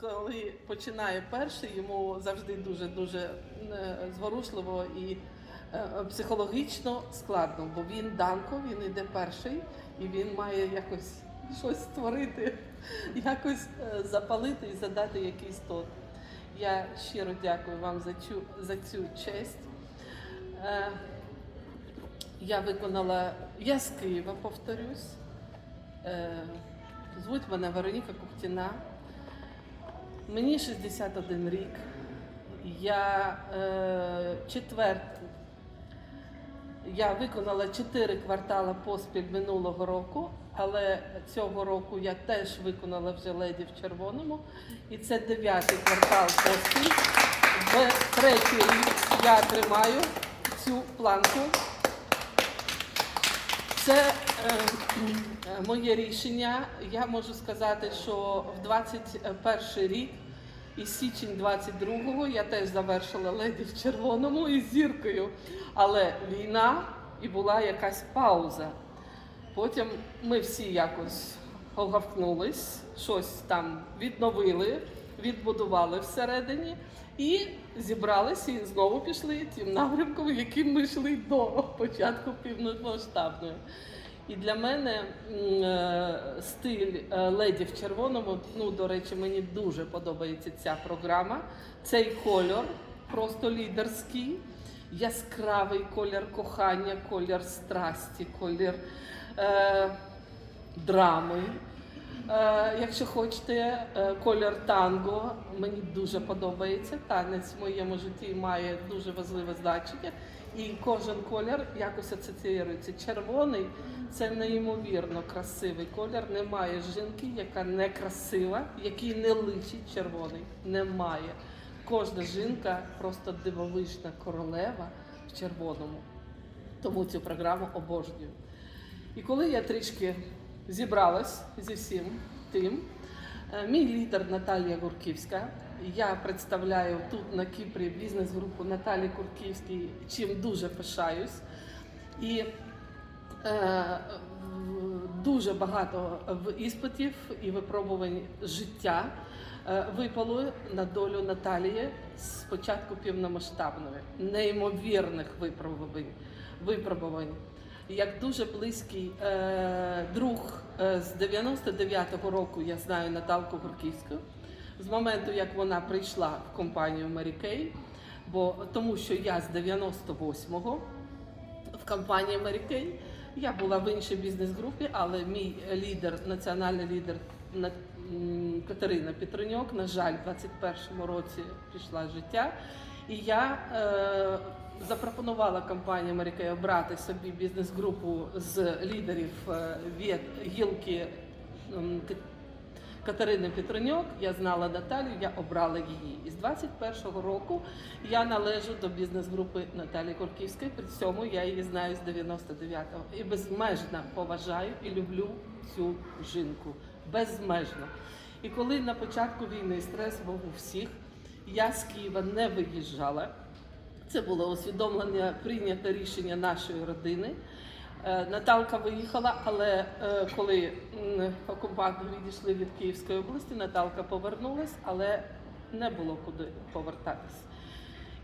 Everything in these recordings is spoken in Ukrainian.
коли починає перший, йому завжди дуже дуже е, зворушливо і е, психологічно складно, бо він Данко, він йде перший, і він має якось щось створити, якось е, запалити і задати якийсь тон. Я щиро дякую вам за цю, за цю честь. Я виконала, я з Києва повторюсь. Звуть мене Вероніка Кухтіна. Мені 61 рік. Я е, четвер... Я виконала 4 квартала поспіль минулого року, але цього року я теж виконала вже леді в червоному. І це дев'ятий квартал поспіль. Третій рік я тримаю цю планку. Це е, е, моє рішення. Я можу сказати, що в 21 рік і січень 22-го я теж завершила леді в червоному із зіркою. Але війна і була якась пауза. Потім ми всі якось огавкнулись, щось там відновили, відбудували всередині і зібралися і знову пішли тим напрямком, яким ми йшли до початку півномасштабної. І для мене е, стиль е, леді в червоному, ну, до речі, мені дуже подобається ця програма. Цей кольор просто лідерський, яскравий колір кохання, колір страсті, колір е, драми. Е, якщо хочете, е, колір танго мені дуже подобається. Танець в моєму житті має дуже важливе значення. І кожен колір якось асоціюється. Червоний це неймовірно красивий колір. Немає жінки, яка не красива, якій не личить червоний. Немає. Кожна жінка просто дивовижна королева в червоному. Тому цю програму обожнюю. І коли я трішки зібралась зі всім тим, е, мій лідер Наталія Гурківська. Я представляю тут на Кіпрі бізнес-групу Наталії Курківській, чим дуже пишаюсь. І е, дуже багато іспитів і випробувань життя е, випало на долю Наталії з початку півномасштабної, неймовірних випробувань. випробувань. Як дуже близький е, друг е, з 99-го року я знаю Наталку Гурківську. З моменту, як вона прийшла в компанію Mary Kay, бо тому що я з 98-го в компанії Mary Kay. Я була в іншій бізнес-групі, але мій лідер, національний лідер Катерина Петренюк, на жаль, в 21-му році пішла життя. І я е, запропонувала Mary Kay обрати собі бізнес-групу з лідерів е, від гілки Катерини Петренюк. Я знала Наталію, я обрала її. І з 21-го року я належу до бізнес-групи Наталії Корківської. При цьому я її знаю з 99-го. І безмежно поважаю і люблю цю жінку. Безмежно. І коли на початку війни стрес був у всіх, я з Києва не виїжджала. Це було усвідомлене прийняте рішення нашої родини. Е, Наталка виїхала, але е, коли окупанти відійшли від Київської області, Наталка повернулась, але не було куди повертатись.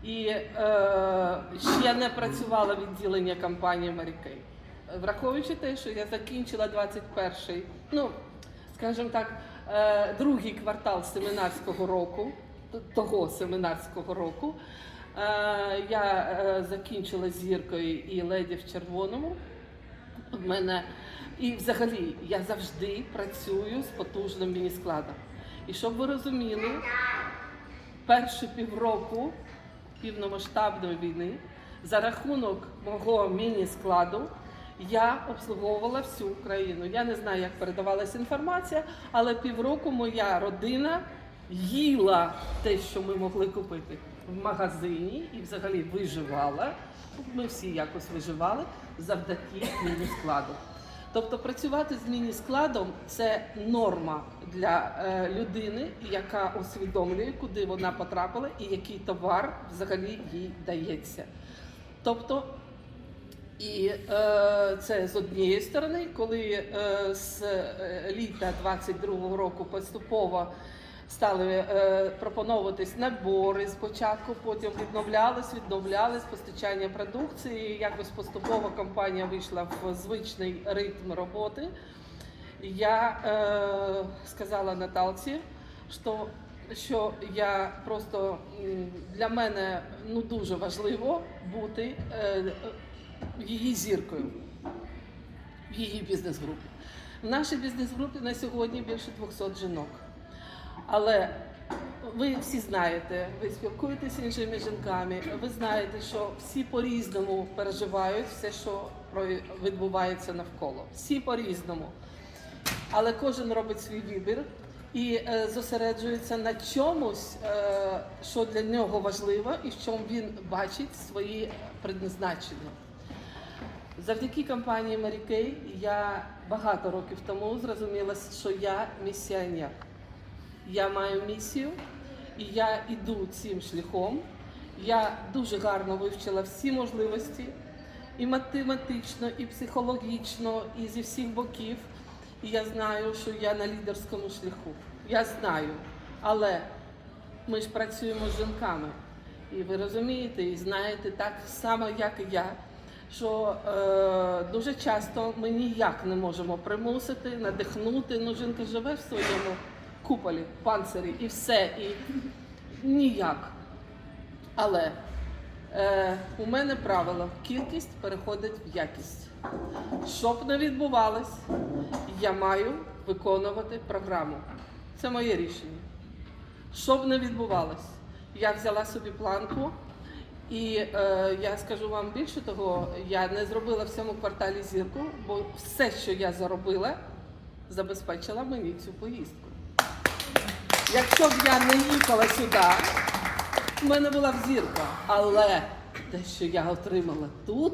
І е, ще не працювала відділення компанії Марікей. Враховуючи те, що я закінчила 21-й, ну скажімо так, е, другий квартал семінарського року, того семінарського року, я е, закінчила зіркою і леді в червоному. В мене і взагалі я завжди працюю з потужним міні-складом. І щоб ви розуміли, перші півроку півномасштабної війни за рахунок мого міні-складу я обслуговувала всю Україну. Я не знаю, як передавалася інформація, але півроку моя родина їла те, що ми могли купити в магазині, і взагалі виживала. Ми всі якось виживали завдяки міні-складу. Тобто працювати з міні-складом це норма для е, людини, яка усвідомлює, куди вона потрапила і який товар взагалі їй дається. Тобто, і е, це з однієї сторони, коли е, з е, літа 22-го року поступово стали е, пропонуватись набори спочатку, потім відновлялись, відновлялись постачання продукції. Якось поступово компанія вийшла в звичний ритм роботи. Я е, сказала Наталці, що, що я просто для мене ну, дуже важливо бути е, її зіркою в її бізнес-групі. В нашій бізнес-групі на сьогодні більше 200 жінок. Але ви всі знаєте, ви спілкуєтеся з іншими жінками, ви знаєте, що всі по-різному переживають все, що відбувається навколо. Всі по-різному. Але кожен робить свій вибір і е, зосереджується на чомусь, е, що для нього важливо, і в чому він бачить свої предназначення. Завдяки компанії Kay я багато років тому зрозуміла, що я місіонер. Я маю місію, і я йду цим шляхом. Я дуже гарно вивчила всі можливості і математично, і психологічно, і зі всіх боків. І я знаю, що я на лідерському шляху. Я знаю. Але ми ж працюємо з жінками. І ви розумієте, і знаєте так само, як і я, що е, дуже часто ми ніяк не можемо примусити, надихнути. Ну, жінка живе в своєму куполі, панцирі і все. І ніяк. Але е, у мене правило кількість переходить в якість. Щоб не відбувалось, я маю виконувати програму. Це моє рішення. Щоб не відбувалось, я взяла собі планку, і е, я скажу вам більше того, я не зробила в цьому кварталі зірку, бо все, що я заробила, забезпечила мені цю поїздку. Якщо б я не їхала сюди, в мене була б зірка. Але те, що я отримала тут,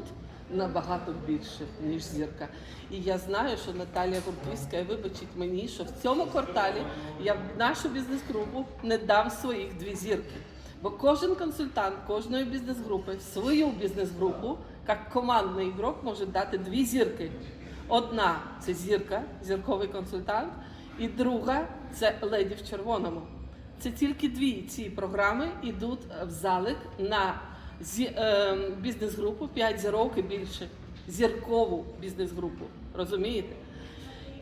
набагато більше, ніж зірка. І я знаю, що Наталія Гурківська вибачить мені, що в цьому кварталі я в нашу бізнес-групу не дам своїх дві зірки. Бо кожен консультант кожної бізнес-групи свою бізнес-групу, як командний ігрок, може дати дві зірки. Одна це зірка, зірковий консультант, і друга це леді в червоному. Це тільки дві ці програми йдуть в залик на е, бізнес-групу 5 зірок і більше. Зіркову бізнес-групу. Розумієте?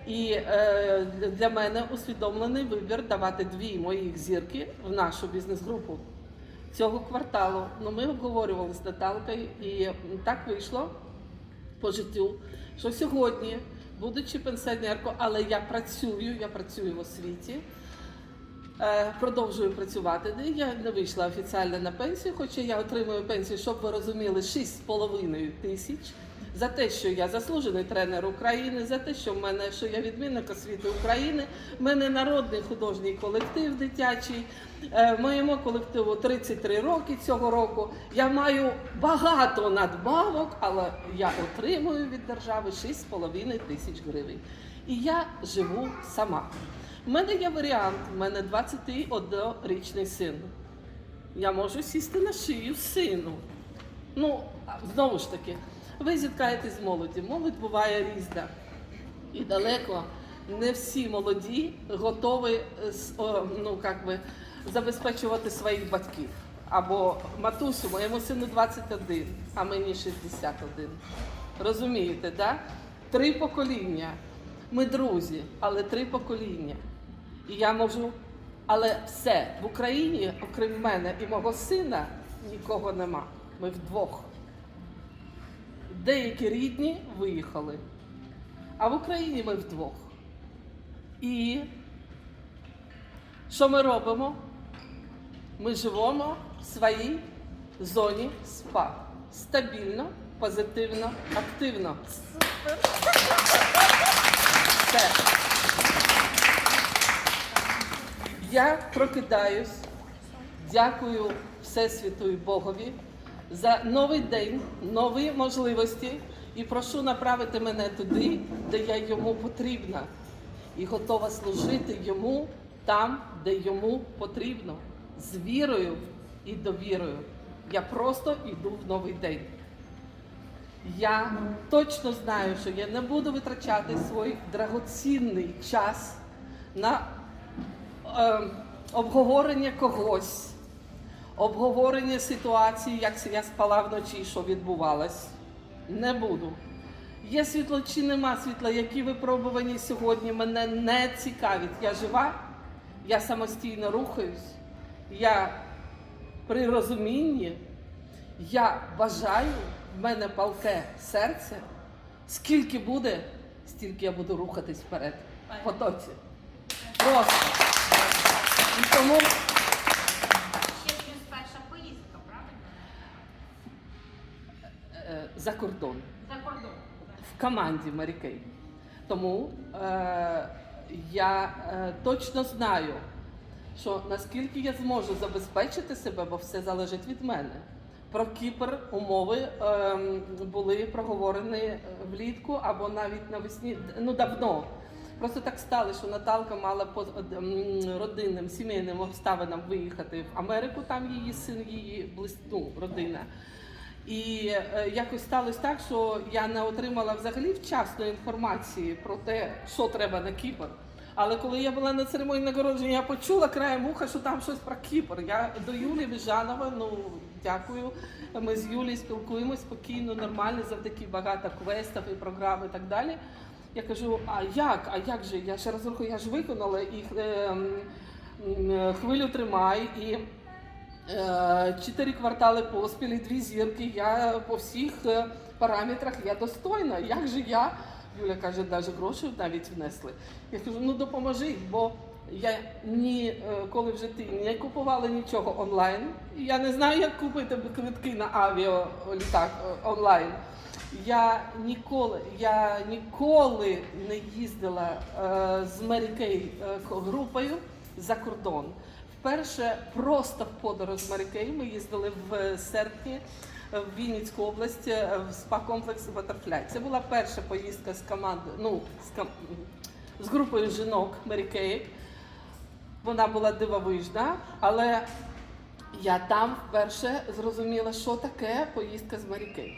І е, для мене усвідомлений вибір давати дві моїх зірки в нашу бізнес-групу цього кварталу. Ну, ми обговорювали з Наталкою, і так вийшло по життю, що сьогодні, будучи пенсіонеркою, але я працюю, я працюю в освіті. Е, Продовжую працювати. Я не вийшла офіційно на пенсію, хоча я отримую пенсію, щоб ви розуміли, 6,5 тисяч за те, що я заслужений тренер України, за те, що в мене що я відмінник освіти України, в мене народний художній колектив дитячий. Е, Моєму колективу 33 роки цього року. Я маю багато надбавок, але я отримую від держави 6,5 тисяч гривень. І я живу сама. У мене є варіант, у мене 21-річний син. Я можу сісти на шию сину. Ну, знову ж таки, ви зіткаєтесь з молоді. Молодь буває різна. І далеко не всі молоді готові е, ну, как би, забезпечувати своїх батьків. Або матусю, моєму сину 21, а мені 61. Розумієте, да? Три покоління. Ми друзі, але три покоління. І я можу. Але все в Україні, окрім мене і мого сина, нікого нема. Ми вдвох. Деякі рідні виїхали, а в Україні ми вдвох. І що ми робимо? Ми живемо в своїй зоні СПА. Стабільно, позитивно, активно. Все. Я прокидаюсь, дякую Всесвіту і Богові за новий день, нові можливості і прошу направити мене туди, де я йому потрібна, і готова служити йому там, де йому потрібно, з вірою і довірою. Я просто йду в новий день. Я точно знаю, що я не буду витрачати свій драгоцінний час на е, обговорення когось, обговорення ситуації, як я спала вночі, що відбувалось. Не буду. Є світло чи нема світла, які випробування сьогодні мене не цікавить. Я жива, я самостійно рухаюсь, я при розумінні, я бажаю, в мене палке серце. Скільки буде, стільки я буду рухатись вперед. В потоці. Просто. І тому за кордон. За кордон. в команді Kay. Тому е, я е, точно знаю, що наскільки я зможу забезпечити себе, бо все залежить від мене. Про Кіпр умови е, були проговорені влітку або навіть навесні, ну давно. Просто так стало, що Наталка мала по родинним сімейним обставинам виїхати в Америку, там її син, її близ- ну, родина. І е, якось сталося так, що я не отримала взагалі вчасної інформації про те, що треба на Кіпр. Але коли я була на церемонії нагородження, я почула краєм вуха, що там щось про Кіпр. Я до Юлії Віжанова, ну дякую. Ми з Юлією спілкуємось спокійно, нормально, завдяки багато квестів і програм і так далі. Я кажу, а як? А як же? Я ще раз рахую, я ж виконала і е, м, м, хвилю тримай і. Е, Чотири квартали поспіль, дві зірки. Я по всіх е, параметрах я достойна. Як же я? Юля каже, навіть гроші навіть внесли. Я кажу, ну допоможи, бо я ніколи в житті не купувала нічого онлайн. Я не знаю, як купити квитки на авіалітак е, онлайн. Я ніколи, я ніколи не їздила е, з е, групою за кордон. Вперше просто в подорож з Mary ми їздили в серпні в Вінницьку область е, в спа-комплекс Butterfly. Це була перша поїздка з командою, ну, з, ком- з групою жінок Kay. Вона була дивовижна, але я там вперше зрозуміла, що таке поїздка з Kay.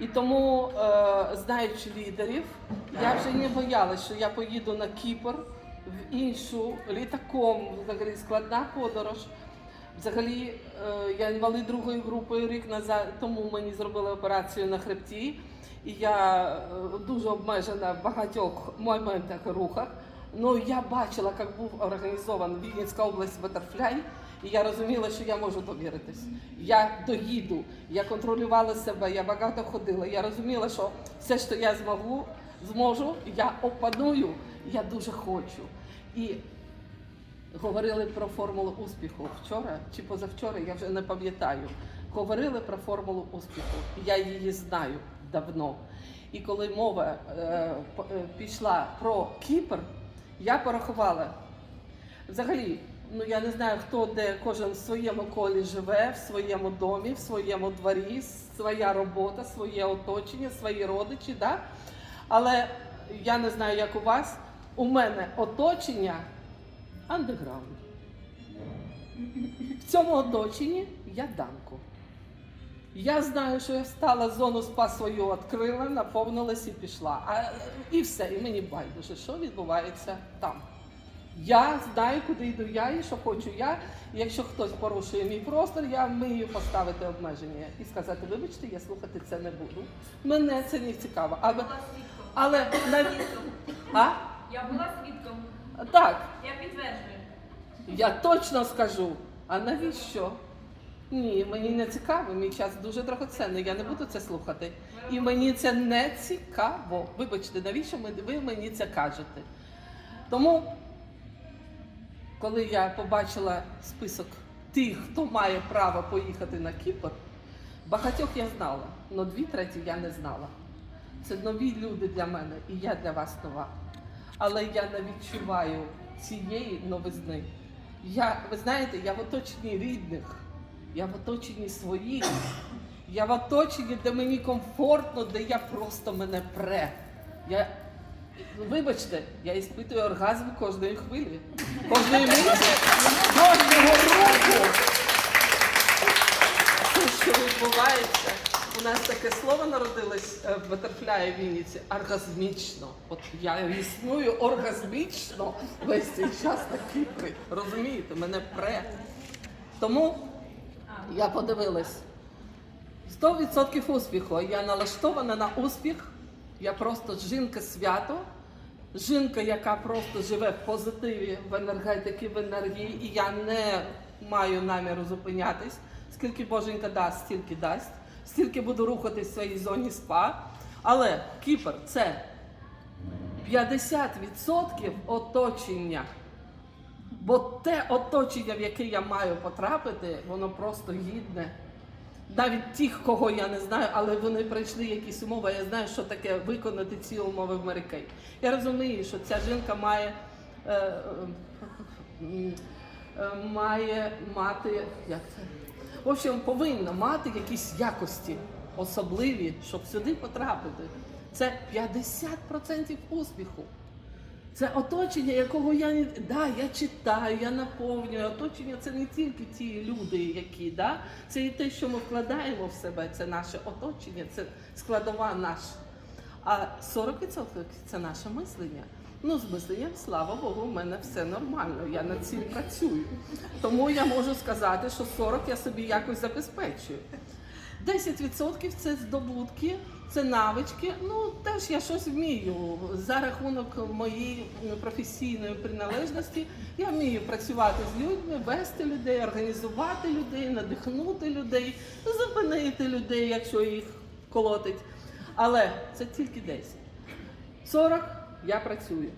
І тому, е, знаючи лідерів, я вже не боялася, що я поїду на Кіпр в іншу літаком, взагалі складна подорож. Взагалі, е, я інвалид другої групи рік назад, тому мені зробили операцію на хребті. І я е, дуже обмежена в багатьох моментах рухах. Ну я бачила, як був організований Вінницька область Батерфляй, і я розуміла, що я можу довіритись. Я доїду, я контролювала себе, я багато ходила. Я розуміла, що все, що я змогу, зможу, я опаную, я дуже хочу. І говорили про формулу успіху вчора чи позавчора, я вже не пам'ятаю. Говорили про формулу успіху. Я її знаю давно. І коли мова е, е, пішла про Кіпр, я порахувала. Взагалі, ну я не знаю, хто де кожен в своєму колі живе, в своєму домі, в своєму дворі, своя робота, своє оточення, свої родичі. Да? Але я не знаю, як у вас. У мене оточення андеграунд. В цьому оточенні я Данко. Я знаю, що я встала, зону спа свою відкрила, наповнилась і пішла. А, і все, і мені байдуже, що відбувається там. Я знаю, куди йду я і що хочу я. І якщо хтось порушує мій простір, я вмію поставити обмеження і сказати, вибачте, я слухати це не буду. Мене це не цікаво. Але, але на... а? Я була свідком. так, Я підтверджую. Я точно скажу. А навіщо? Ні, мені не цікаво, мій час дуже драгоценний, я не буду це слухати. І мені це не цікаво. Вибачте, навіщо ви мені це кажете? Тому, коли я побачила список тих, хто має право поїхати на Кіпр, багатьох я знала, але дві треті я не знала. Це нові люди для мене, і я для вас нова. Але я не відчуваю цієї новизни. Я, ви знаєте, я в оточенні рідних, я в оточенні своїх, я в оточенні, де мені комфортно, де я просто мене пре. Я, вибачте, я іспитую оргазм кожної хвилі, кожної миті, кожного року. Що відбувається, У нас таке слово народилось е, в Батерфляї Вінниці оргазмічно. От я існую оргазмічно весь цей час на Кіпрі. Розумієте, мене пре. Тому я подивилась. 100% успіху. Я налаштована на успіх. Я просто жінка свято. Жінка, яка просто живе в позитиві, в енергетиці, в енергії, і я не маю наміру зупинятись. Скільки Боженька дасть, стільки дасть, стільки буду рухатись в своїй зоні спа. Але Кіпр це 50% оточення. Бо те оточення, в яке я маю потрапити, воно просто гідне. Навіть тих, кого я не знаю, але вони пройшли якісь умови. Я знаю, що таке виконати ці умови в Мерикей. Я розумію, що ця жінка має, е, е, е, має мати. Як це? В общем, повинна мати якісь якості особливі, щоб сюди потрапити. Це 50% успіху. Це оточення, якого я да, я читаю, я наповнюю. Оточення це не тільки ті люди, які да, це і те, що ми вкладаємо в себе, це наше оточення, це складова наша. А 40% це наше мислення. Ну, з мисленням, слава Богу, в мене все нормально. Я над цим працюю. Тому я можу сказати, що 40 я собі якось забезпечую. 10% це здобутки, це навички. Ну теж я щось вмію. За рахунок моєї професійної приналежності я вмію працювати з людьми, вести людей, організувати людей, надихнути людей, зупинити людей, якщо їх колотить. Але це тільки 10. 40 я працюю.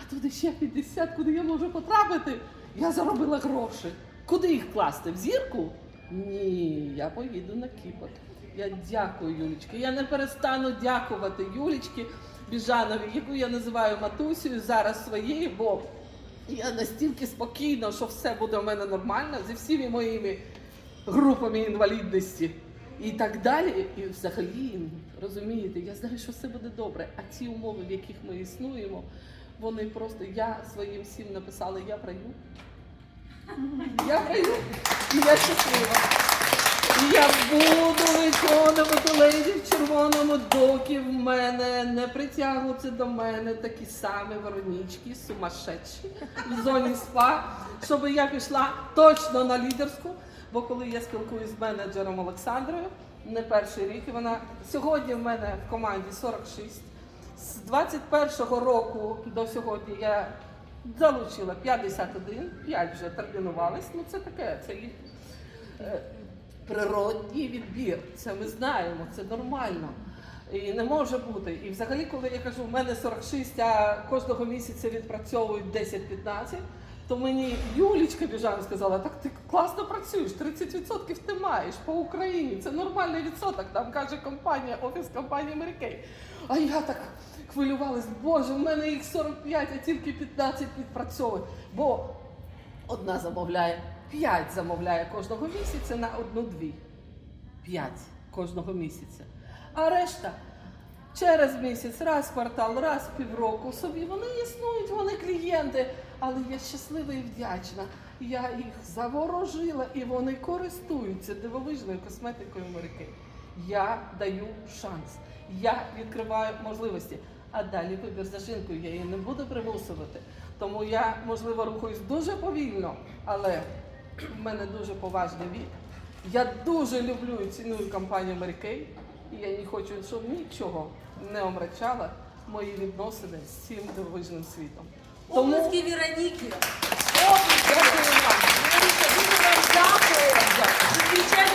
А туди ще 50, куди я можу потрапити? Я заробила гроші. Куди їх класти? В зірку? Ні, я поїду на Кіпр. Я дякую Юлічки. Я не перестану дякувати Юлічки Біжановій, яку я називаю матусею зараз своєю, бо я настільки спокійна, що все буде у мене нормально зі всіми моїми групами інвалідності і так далі. І взагалі, розумієте, я знаю, що все буде добре. А ті умови, в яких ми існуємо, вони просто я своїм всім написала, я праю. Я праю, і я щаслива. І я буду виконувати леді в червоному, доки в мене не притягнуться до мене такі самі воронічки, сумасшедші в зоні спа, щоб я пішла точно на лідерську. Бо коли я спілкуюсь з менеджером Олександрою, не перший рік, і вона сьогодні в мене в команді 46. З 21-го року до сьогодні я залучила 51, 5 вже термінувались. Ну це таке, це їх е, природній відбір. Це ми знаємо, це нормально. І не може бути. І взагалі, коли я кажу, в мене 46, а кожного місяця відпрацьовують 10-15, то мені Юлічка Біжан сказала, так ти класно працюєш, 30% ти маєш по Україні. Це нормальний відсоток. Там каже компанія, офіс компанії Мерикей. А я так хвилювалась, боже, в мене їх 45, а тільки 15 відпрацьовує. Бо одна замовляє, 5 замовляє кожного місяця на одну-дві. 5 кожного місяця. А решта через місяць, раз квартал, раз півроку собі вони існують, вони клієнти. Але я щаслива і вдячна. Я їх заворожила і вони користуються дивовижною косметикою Америки. Я даю шанс. Я відкриваю можливості. А далі вибір за жінкою, я її не буду примусувати. Тому я, можливо, рухаюсь дуже повільно, але в мене дуже поважний вік. Я дуже люблю і ціную компанію Мерикей, і я не хочу, щоб нічого не омрачало мої відносини з цим дивовижним світом. Тому... Облиски Віроніки. Дякую вам. Віроніка, вам дякую. Дякую.